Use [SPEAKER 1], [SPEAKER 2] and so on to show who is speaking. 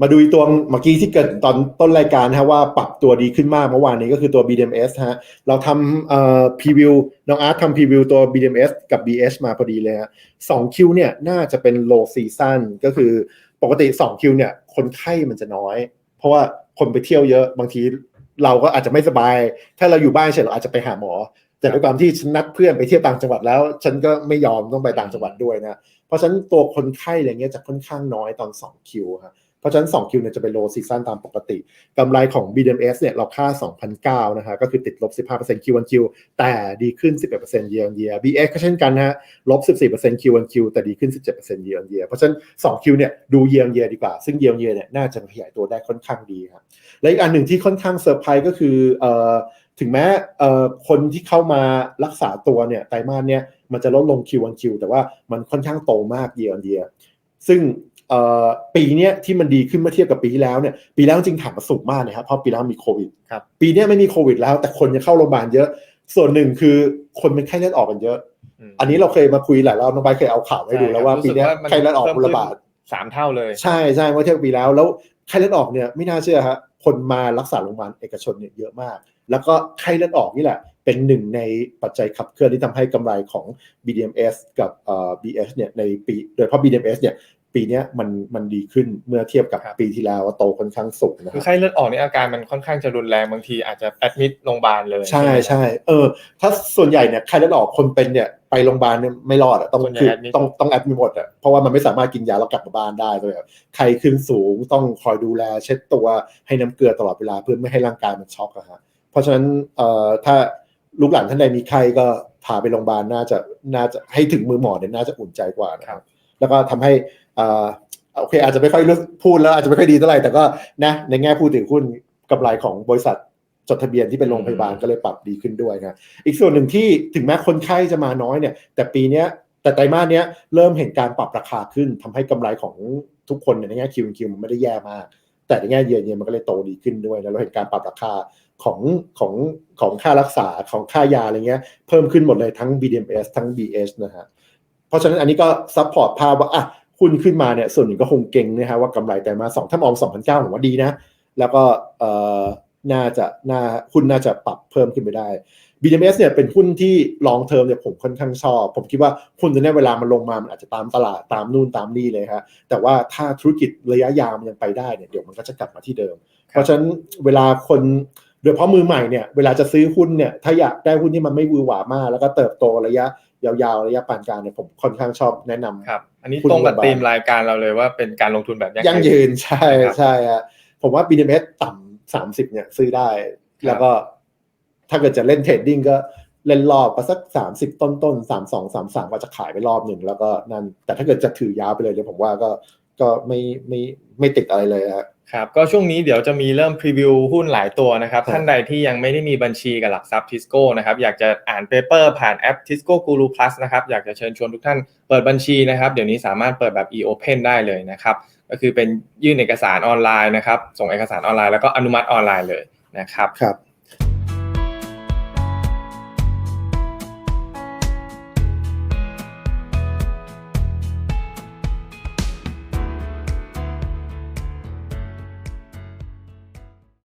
[SPEAKER 1] มาดูตัวเมื่อกี้ที่เกิดตอนต้นรายการฮะว่าปรับตัวดีขึ้นมากเมื่อวานนี้ก็คือตัว BDMs ฮะเราทำเอ่อพรีวิวน้องอาร์ตทำพรีวิวตัว BDMs กับ BH มาพอดีเลยฮะสองคิวเนี่ยน่าจะเป็น low season ก็คือปกติ2คิวเนี่ยคนไข้มันจะน้อย เพราะว่าคนไปเที่ยวเยอะบางทีเราก็อาจจะไม่สบาย ถ้าเราอยู่บ้านเฉยเราอาจจะไปหาหมอ แต่ด้วยความที่ฉันนัดเพื่อนไปเที่ยวต่างจังหวัดแล้ว ฉันก็ไม่ยอมต้องไปต่างจังหวัดด้วยนะเพราะฉะนั้นตัวคนไข้อะไรเงี้ยจะค่อนข้างน้อยตอน2คิวครับ เพราะฉะนั้น2คิวเนี่ยจะเป็นโลซีซันตามปกติกำไรของ BDMs เนี่ยเราค่า 2,009นะฮะก็คือติดลบ 15% Q1Q แต่ดีขึ้น 11% year on year BX ก็เช่นกันนะฮะลบ 14% Q1Q แต่ดีขึ้น 17% year on year เพราะฉะนั้น2คิวเนี่ยดู year on year ดีกว่า ซึ่ง year on year เนี่ยน่าจะขยายตัวได้ค่อนข้างดีครับและอีกอันหนึ่งที่ค่อนข้างเซอร์ไพรส์ก็คือเอ่อถึงแม้เอ่อคนที่เข้ามารักษาตัวเนี่ยไตรมาสเนี่ยมันจะลดลง Q1Q แต่ว่ามันค่อนข้างโตมาก year on year ซึ่ง ปีเนี้ยที่มันดีขึ้นเมื่อเทียบกับปีที่แล้วเนี่ยปีแล้วจริงๆถามมาสูงมากนะครับเพราะปีแล้วมีโควิด
[SPEAKER 2] ครับ
[SPEAKER 1] ปีเนี้ยไม่มีโควิดแล้ว แต่คนยังเข้าโรงพยาบาลเยอะ ส่วนหนึ่งคือคนเป็นไข้เลือดออกกันเยอะ
[SPEAKER 2] ม
[SPEAKER 1] อันนี้เราเคยมาคุยหลายรอบน้องใบร์ทเคยเอาข่าวให้ดูแล้วว่า
[SPEAKER 2] ใช่
[SPEAKER 1] ปีเนี้ย
[SPEAKER 2] รู้สึก
[SPEAKER 1] ไข้เลือดออก
[SPEAKER 2] มัน
[SPEAKER 1] ระบาด
[SPEAKER 2] สามเท่าเลย
[SPEAKER 1] ใช่ใช่เมื่อเทียบกับปีแล้วแล้วไข้เลือดออกเนี่ยไม่น่าเชื่อฮะคนมารักษาโรงพยาบาลเอกชนเนี่ยเยอะมาก แล้วก็ไข้เลือดออกนี่แหละเป็นหนึ่งในปัจจัยขับเคลื่อนที่ทำให้กำไรของ BDMs กับเอ่อ BS เนี่ยในปี โดยเฉพาะ BDMs เนี่ย ปีเนี้ยมันมันดีขึ้นเมื่อเทียบกับ
[SPEAKER 2] ครับ
[SPEAKER 1] ปีที่แล้วว่าโตค่อนข้างสูงนะค
[SPEAKER 2] คือ
[SPEAKER 1] รับ
[SPEAKER 2] ไข้เลือดออกนี่อาการมันค่อนข้างจะรุนแรงบางทีอาจจะแอดมิดโรงพยาบาลเลย
[SPEAKER 1] ใช่
[SPEAKER 2] ไหม
[SPEAKER 1] ใช่เออถ้าส่วนใหญ่เนี่ยไข้เลือดออกคนเป็นเนี่ยไปโรงพยาบาลเนี่ยไม่รอดอะต้อง
[SPEAKER 2] ส่วนใหญ่
[SPEAKER 1] คือ
[SPEAKER 2] admit
[SPEAKER 1] ต้องต้องแอดมิหมดอะเพราะว่ามันไม่สามารถกินยาแล้วกลับมาบ้านได้เลยอะไข้ขึ้นสูงต้องคอยดูแลเช็ดตัวให้น้ำเกลือตลอดเวลาเพื่อไม่ให้ร่างกายมันช็อกอะฮะเพราะฉะนั้นเอ่อถ้าลูกหลานท่านใดมีไข้ก็พาไปโรงพยาบาลน่าจะน่าจะให้ถึงมือหมอเนี่ยน่าจะอุ่นใจกว่านะครับแล้วก็ทำให้เอ่อ โอเค อาจจะไม่ค่อยรู้พูดแล้วอาจจะไม่ค่อยดีเท่าไหร่แต่ก็นะในแง่ผู้ถือหุ้นกำไรของบริษัทจดทะเบียนที่เป็นโรงพยาบาลก็เลยปรับดีขึ้นด้วยนะอีกส่วนหนึ่งที่ถึงแม้คนไข้จะมาน้อยเนี่ย แต่ปีเนี้ยแต่ไตรมาสเนี้ยเริ่มเห็นการปรับราคาขึ้นทำให้กำไรของทุกคนเนี่ยในแง่คิวคิวมันไม่ได้แย่มาก แต่ในแง่เยือนเนี่ยมันก็เลยโตดีขึ้นด้วยนะเราเห็นการปรับราคาของของของค่ารักษาของค่ายาอะไรเงี้ยเพิ่มขึ้นหมดเลยทั้ง BDMs ทั้ง BH นะฮะเพราะฉะนั้นอันนี้ก็ซัพพอร์ตภาพว่าอะ หุ้นขึ้นมาเนี่ยส่วนหนึ่งก็คงเก่งนะฮะว่ากำไรแต่มาสองถ้ามอง2009ผมว่าดีนะ แล้วก็เอ่อน่าจะน่าหุ้นน่าจะปรับเพิ่มขึ้นไปได้ BDMs เนี่ยเป็นหุ้นที่ลองเทอมเนี่ยผมค่อนข้างชอบ ผมคิดว่าหุ้นตัวเนี้ยเวลามันลงมา มันอาจจะตามตลาดตามนู่นตามนี่เลยฮะแต่ว่าถ้าธุรกิจระยะยาวมันยังไปได้เนี่ยเดี๋ยวมันก็จะกลับมาที่เดิม เพราะฉะนั้นเวลาคนโดยเฉพาะมือใหม่เนี่ยเวลาจะซื้อหุ้นเนี่ยถ้าอยากได้หุ้นที่มันไม่วือหวามาก แล้วก็เติบโตระยะ ยาวๆระยะปานกลางเนี่ยผมค่อนข้างชอบแนะนำ
[SPEAKER 2] ครับ อันนี้
[SPEAKER 1] คุณ
[SPEAKER 2] ตรงกับ
[SPEAKER 1] โรงพยาบาล
[SPEAKER 2] ธีมรายการเราเลยว่าเป็นการลงทุนแบบ
[SPEAKER 1] ยั่งยืนใช่
[SPEAKER 2] ครับ
[SPEAKER 1] ใช่ฮะผมว่า BDMs ต่ำสามสิบเนี่ยซื้อได้ แล้วก็ถ้าเกิดจะเล่นเทรดดิ้งก็เล่นรอบก็สักสามสิบต้นต้นสามสองสามสามก็จะขายไปรอบหนึ่งแล้วก็นั่นแต่ถ้าเกิดจะถือยาวไปเลยเนี่ยผมว่าก็ ก็ไม่ไม่ไม่ติดอะไรเลยฮะ
[SPEAKER 2] ครับก็ช่วงนี้เดี๋ยวจะมีเริ่มพรีวิวหุ้นหลายตัวนะครับ
[SPEAKER 1] ครับ
[SPEAKER 2] ท่านใดที่ยังไม่ได้มีบัญชีกับหลักทรัพย์ทิสโก้นะครับอยากจะอ่านเปเปอร์ผ่านแอป Tisco Guru Plus นะครับอยากจะเชิญชวนทุกท่านเปิดบัญชีนะครับเดี๋ยวนี้สามารถเปิดแบบ e-open ได้เลยนะครับก็คือเป็นยื่นเอกสารออนไลน์นะครับส่งเอกสารออนไลน์แล้วก็อนุมัติออนไลน์เลยนะครับ
[SPEAKER 1] ครับ